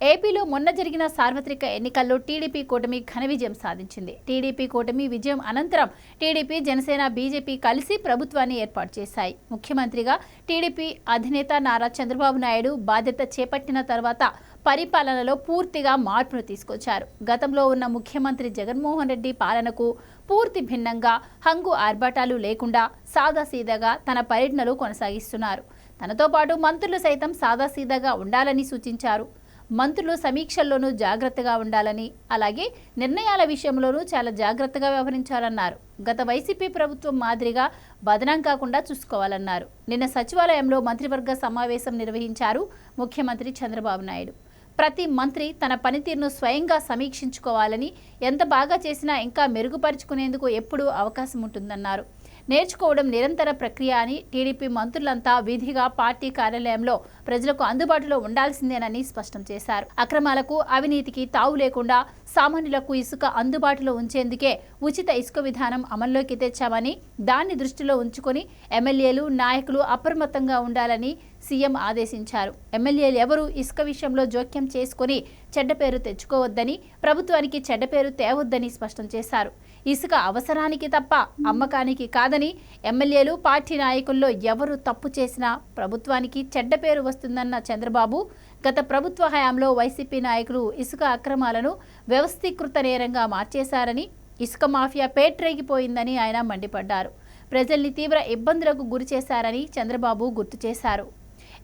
ఏపీలో మొన్న జరిగిన సార్వత్రిక ఎన్నికల్లో టీడీపీ కూటమి ఘన విజయం సాధించింది. టీడీపీ కూటమి విజయం అనంతరం టీడీపీ జనసేన బీజేపీ కలిసి ప్రభుత్వాన్ని ఏర్పాటు చేశాయి. ముఖ్యమంత్రిగా టీడీపీ అధినేత నారా చంద్రబాబు నాయుడు బాధ్యత చేపట్టిన తర్వాత పరిపాలనలో పూర్తిగా మార్పును తీసుకొచ్చారు. గతంలో ఉన్న ముఖ్యమంత్రి జగన్మోహన్ రెడ్డి పాలనకు పూర్తి భిన్నంగా హంగు ఆర్భాటాలు లేకుండా సాదాసీదాగా తన పర్యటనలు కొనసాగిస్తున్నారు. తనతో పాటు మంత్రులు సైతం సాదాసీదాగా ఉండాలని సూచించారు. మంత్రులు సమీక్షల్లోనూ జాగ్రత్తగా ఉండాలని అలాగే నిర్ణయాల విషయంలోనూ చాలా జాగ్రత్తగా వ్యవహరించాలన్నారు. గత వైసీపీ ప్రభుత్వం మాదిరిగా బదనాం కాకుండా చూసుకోవాలన్నారు. నిన్న సచివాలయంలో మంత్రివర్గ సమావేశం నిర్వహించారు ముఖ్యమంత్రి చంద్రబాబు నాయుడు. ప్రతి మంత్రి తన పనితీరును స్వయంగా సమీక్షించుకోవాలని ఎంత బాగా చేసినా ఇంకా మెరుగుపరుచుకునేందుకు ఎప్పుడూ అవకాశం ఉంటుందన్నారు. నేర్చుకోవడం నిరంతర ప్రక్రియ అని టీడీపీ మంత్రులంతా విధిగా పార్టీ కార్యాలయంలో ప్రజలకు అందుబాటులో ఉండాల్సిందేనని స్పష్టం చేశారు. అక్రమాలకు అవినీతికి తావు లేకుండా సామాన్యులకు ఇసుక అందుబాటులో ఉంచేందుకే ఉచిత ఇసుక విధానం అమల్లోకి తెచ్చామని దాన్ని దృష్టిలో ఉంచుకొని ఎమ్మెల్యేలు నాయకులు అప్రమత్తంగా ఉండాలని సీఎం ఆదేశించారు. ఎమ్మెల్యేలు ఎవరూ ఇసుక విషయంలో జోక్యం చేసుకుని చెడ్డ పేరు తెచ్చుకోవద్దని ప్రభుత్వానికి చెడ్డ పేరు తేవద్దని స్పష్టం చేశారు. ఇసుక అవసరానికి తప్ప అమ్మకానికి కాదని ఎమ్మెల్యేలు పార్టీ నాయకుల్లో ఎవరు తప్పు చేసినా ప్రభుత్వానికి చెడ్డ పేరు వస్తుందన్న చంద్రబాబు గత ప్రభుత్వ హయాంలో వైసీపీ నాయకులు ఇసుక అక్రమాలను వ్యవస్థీకృత నేరంగా మార్చేశారని ఇసుక మాఫియా పేట్రేగిపోయిందని ఆయన మండిపడ్డారు. ప్రజల్ని తీవ్ర ఇబ్బందులకు గురి చేశారని చంద్రబాబు గుర్తు చేశారు.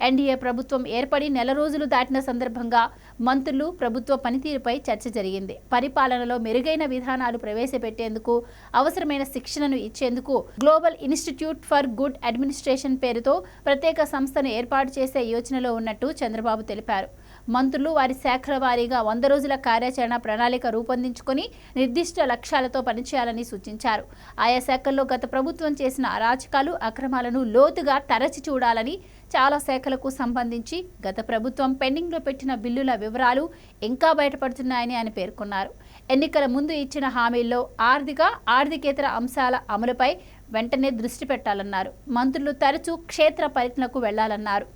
ఎన్డీఏ ప్రభుత్వం ఏర్పడి నెల రోజులు దాటిన సందర్భంగా మంత్రులు ప్రభుత్వ పనితీరుపై చర్చ జరిగింది. పరిపాలనలో మెరుగైన విధానాలు ప్రవేశపెట్టేందుకు అవసరమైన శిక్షణను ఇచ్చేందుకు global institute for good administration పేరుతో ప్రత్యేక సంస్థను ఏర్పాటు చేసే యోచనలో ఉన్నట్టు చంద్రబాబు తెలిపారు. మంత్రులు వారి శాఖల వారీగా వంద రోజుల కార్యాచరణ ప్రణాళిక రూపొందించుకొని నిర్దిష్ట లక్ష్యాలతో పనిచేయాలని సూచించారు. ఆయా శాఖల్లో గత ప్రభుత్వం చేసిన అరాచకాలు అక్రమాలను లోతుగా తరచి చూడాలని చాలా శాఖలకు సంబంధించి గత ప్రభుత్వం పెండింగ్లో పెట్టిన బిల్లుల వివరాలు ఇంకా బయటపడుతున్నాయని ఆయన పేర్కొన్నారు. ఎన్నికల ముందు ఇచ్చిన హామీల్లో ఆర్థిక ఆర్థికేతర అంశాల అమలుపై వెంటనే దృష్టి పెట్టాలన్నారు. మంత్రులు తరచూ క్షేత్ర పర్యటనకు వెళ్ళాలన్నారు.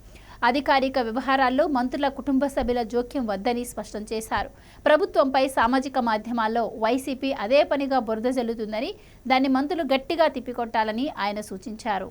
అధికారిక వ్యవహారాల్లో మంత్రుల కుటుంబ సభ్యుల జోక్యం వద్దని స్పష్టం చేశారు. ప్రభుత్వంపై సామాజిక మాధ్యమాల్లో వైసీపీ అదే పనిగా బురద జల్లుతుందని దాన్ని మంత్రులు గట్టిగా తిప్పికొట్టాలని ఆయన సూచించారు.